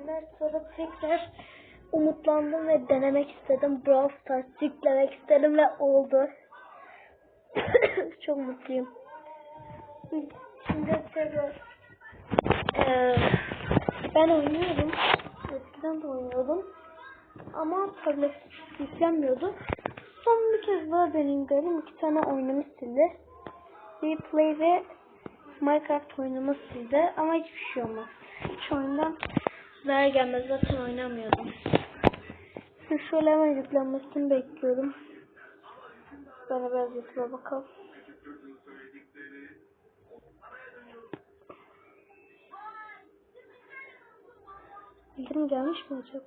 Ondan sonra tekrar umutlandım ve denemek istedim. Brawl Stars yüklemek istedim ve oldu. Çok mutluyum. Şimdi tekrar eee, ben oynuyorum. Eskiden de oynuyordum. Ama tablet yüklenmiyordu. Son bir kez daha deneyim dedim. İki tane oyunumu sildi. Replay ve Minecraft oyunumu sildi. Ama hiçbir şey olmaz. Hiç oyundan zarar gelmez. Zaten oynamıyordum. Şimdi şöyle hemen yüklenmesini bekliyorum. Bana biraz YouTube'a bakalım. Bildirim gelmiş mi acaba?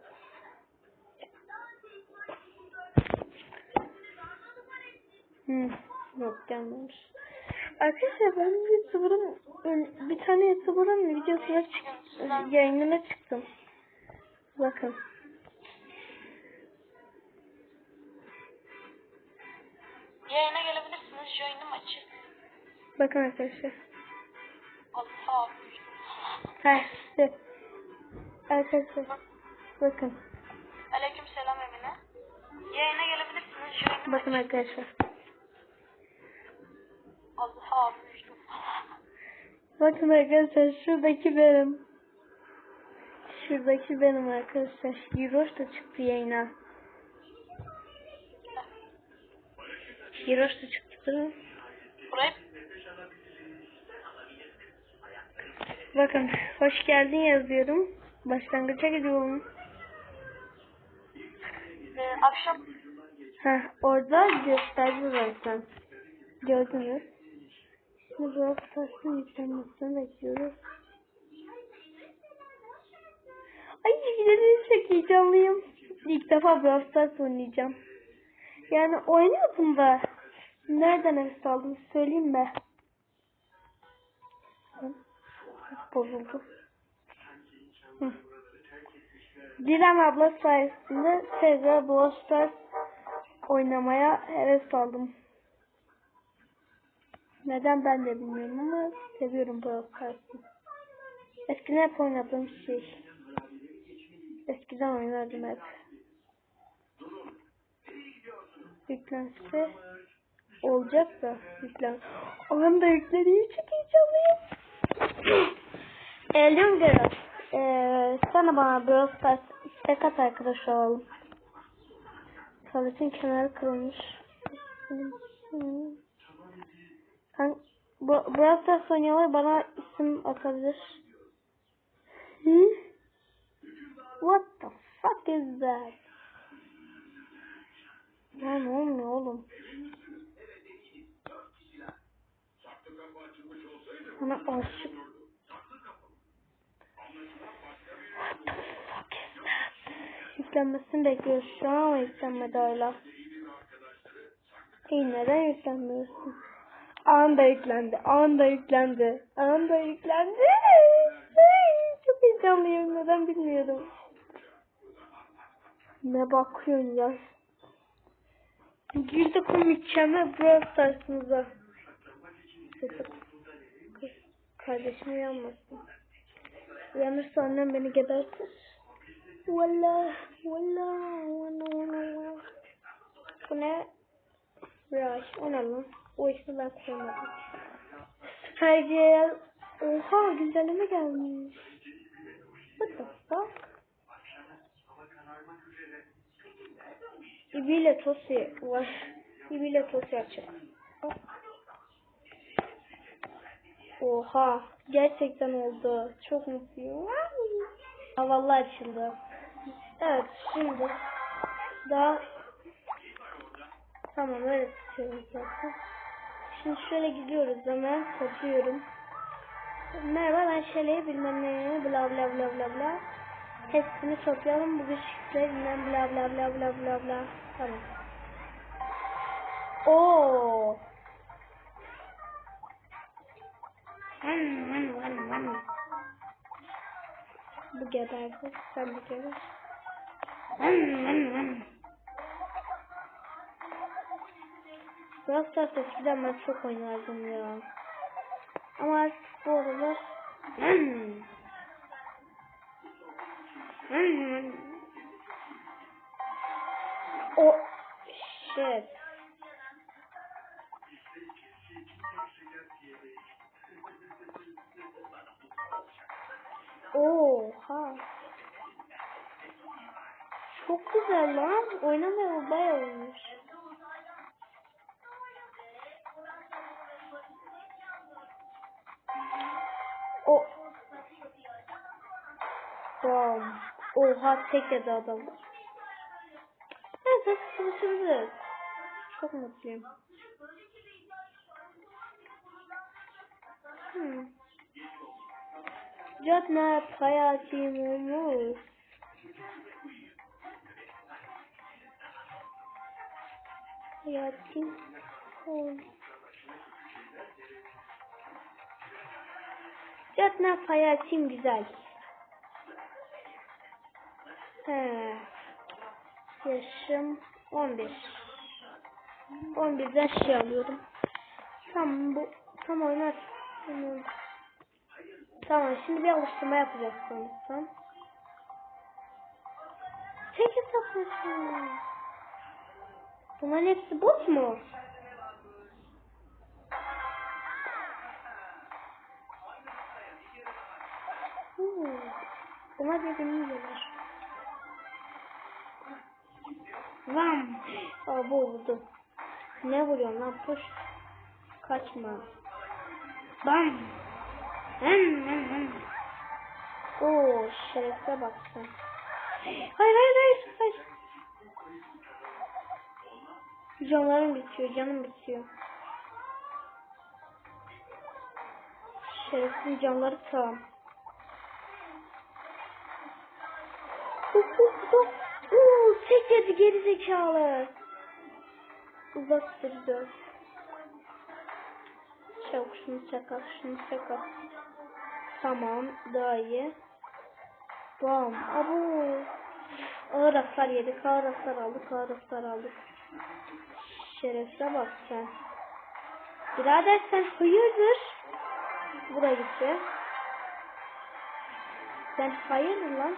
Hmm, yok gelmemiş. Arkadaşlar ben bir YouTuber'ın bir tane YouTuber'ın videosuna çık yayınına çıktım. Bakın. Yayına gelebilirsiniz. Yayınım açık. Bakın arkadaşlar. Allah. Ha işte. Arkadaşlar. Bakın. Aleyküm selam Emine. Yayına gelebilirsiniz. Yayınım Bakın arkadaşlar. Allah. Bakın arkadaşlar şuradaki benim. Şuradaki benim arkadaşlar. Hiroş da çıktı yayına. Hiroş da çıktı değil mi? Bakın hoş geldin yazıyorum. Başlangıça gidiyorum. e, akşam Heh, orada gösterdi zaten. Gördünüz. Şimdi Brawl Stars'ın yüklenmesini bekliyoruz. Ay gidelim çok heyecanlıyım. İlk defa Brawl Stars oynayacağım. Yani oynuyordum da. Nereden heves aldım söyleyeyim mi? Bozuldu. Hı. Dilan abla sayesinde tekrar Brawl Stars oynamaya heves aldım. Neden ben de bilmiyorum ama seviyorum Brawl Stars'ı. Eskiden hep oynadığım şey. Eskiden oynardım hep. Yüklense olacak da yüklen. Anda yükleniyor çok heyecanlıyım. Elim biraz. Ee, sana bana Brawl Stars istek at arkadaş olalım. Tabletin kenarı kırılmış. Kan Bu- Brawl Stars oynayanlar bana isim atabilir. Hı? What the fuck is that? Ya ne olmuyor oğlum? Sana aşık. What the fuck is that? Yüklenmesini bekliyoruz şu an ama yüklenmedi hala. İyi neden yüklenmiyorsun? Anında yüklendi. Anında yüklendi. Anında yüklendi. Çok heyecanlıyım. Neden bilmiyorum. Ne bakıyorsun ya? Girdi mükemmel Brawl Stars'ımıza. Sesi- Kardeşim uyanmasın. Uyanırsa annem beni gebertir. Valla, valla, valla, valla. Bu ne? Rush, o ne lan? O ismi ben koymadım. Süper Oha, güzelleme gelmiş. What the fuck? İbi ile Tosi var. İbi ile Tosi açık. Oha. Gerçekten oldu. Çok mutluyum. Ha vallahi açıldı. Evet şimdi daha tamam öyle tutuyorum zaten. Şimdi şöyle gidiyoruz hemen satıyorum. Merhaba ben Şele'yi bilmem ne bla bla bla bla bla. Hepsini toplayalım bu güçlükle bilmem bla bla bla bla bla bla. Tamam. Oo. Bu geberdi. Sen de geber. Stars eskiden ben çok oynardım ya. Ama artık bu aralar O shit. Oha. Çok güzel lan. Oynamaya bayağı olmuş. Bam. Oha tek yedi adam. Evet çalışırız. Çok mutluyum. Hmm. Jotna hayatım olmuş. Hayatım. Jotna hayatım güzel. Yaşım 11. 11'den şey alıyorum. Tamam bu tam oynar. Tamam. Şimdi bir alıştırma yapacağız sanırsam. Tek hesaplaşma. Bunların hepsi bot mu? Hmm. Buna birbirini yiyorlar. Vam. Aa bu vurdu. Ne vuruyorsun lan puş. Kaçma. Bam. Hem hem hem. Oo şerefe bak sen. Hayır hayır hayır hayır. Canlarım bitiyor canım bitiyor. Şerefsiz canları tam. Uf uf uf. Uuu tek yedi geri zekalı. Uzak durdu. Çabuk şunu çakal şunu çakal. Tamam daha iyi. Bam. Abu. Ağır hasar yedik. Ağır hasar aldık. Ağır hasar aldık. Şerefe bak sen. Birader sen hayırdır? Buraya gitti. Sen hayırdır lan?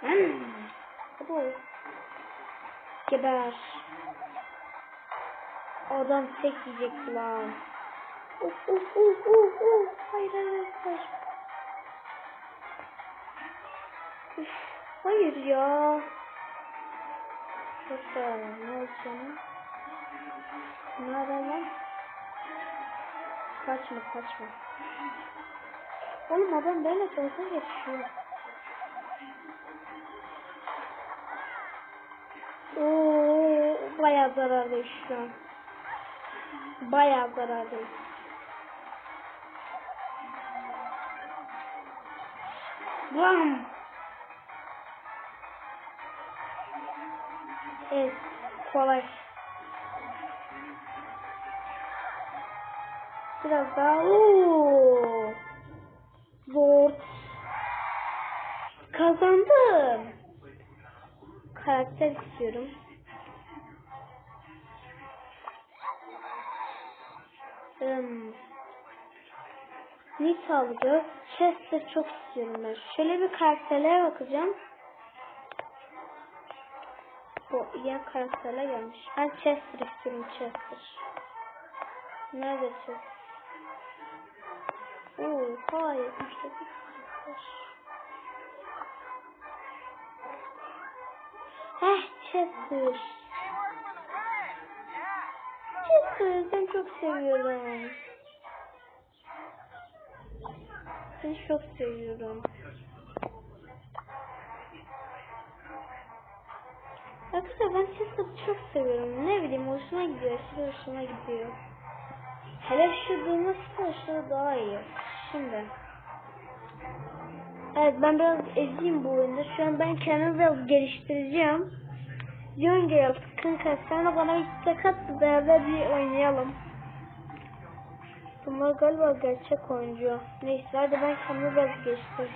Hmm. Abu. Geber. Adam tek yiyecekti lan. Uf uf uf uf uf. Hayır hayır hayır. Üf, hayır ya. Hatta ne olacağını. Nerede lan? Kaçma kaçma. Oğlum adam böyle dalga geçiyor. Oo, bayağı zarardayız şu an. Bayağı zarardayız. Bam. Evet, kolay. Biraz daha. Oo. Zor. Kazandım. Karakter istiyorum. Hmm. Nita alacağız. Chester çok istiyorum ben. Şöyle bir karakterlere bakacağım. Bu yan karakterler gelmiş. Ben Chester istiyorum Chester. Nerede Chester? Oo, hayır. Heh, Chester. Chester, ben çok seviyorum. Seni çok seviyorum. Arkadaşlar ben Chester'ı çok seviyorum. Ne bileyim hoşuma gidiyor. Aşırı hoşuma gidiyor. Hele şu durması aşırı daha iyi. Şimdi. Evet ben biraz eziyim bu oyunda. Şu an ben kendimi biraz geliştireceğim. Diyorsun ki kanka sen de bana bir sakat beraber bir oynayalım. Bunlar galiba gerçek oyuncu. Neyse hadi ben kendimi biraz geliştireceğim.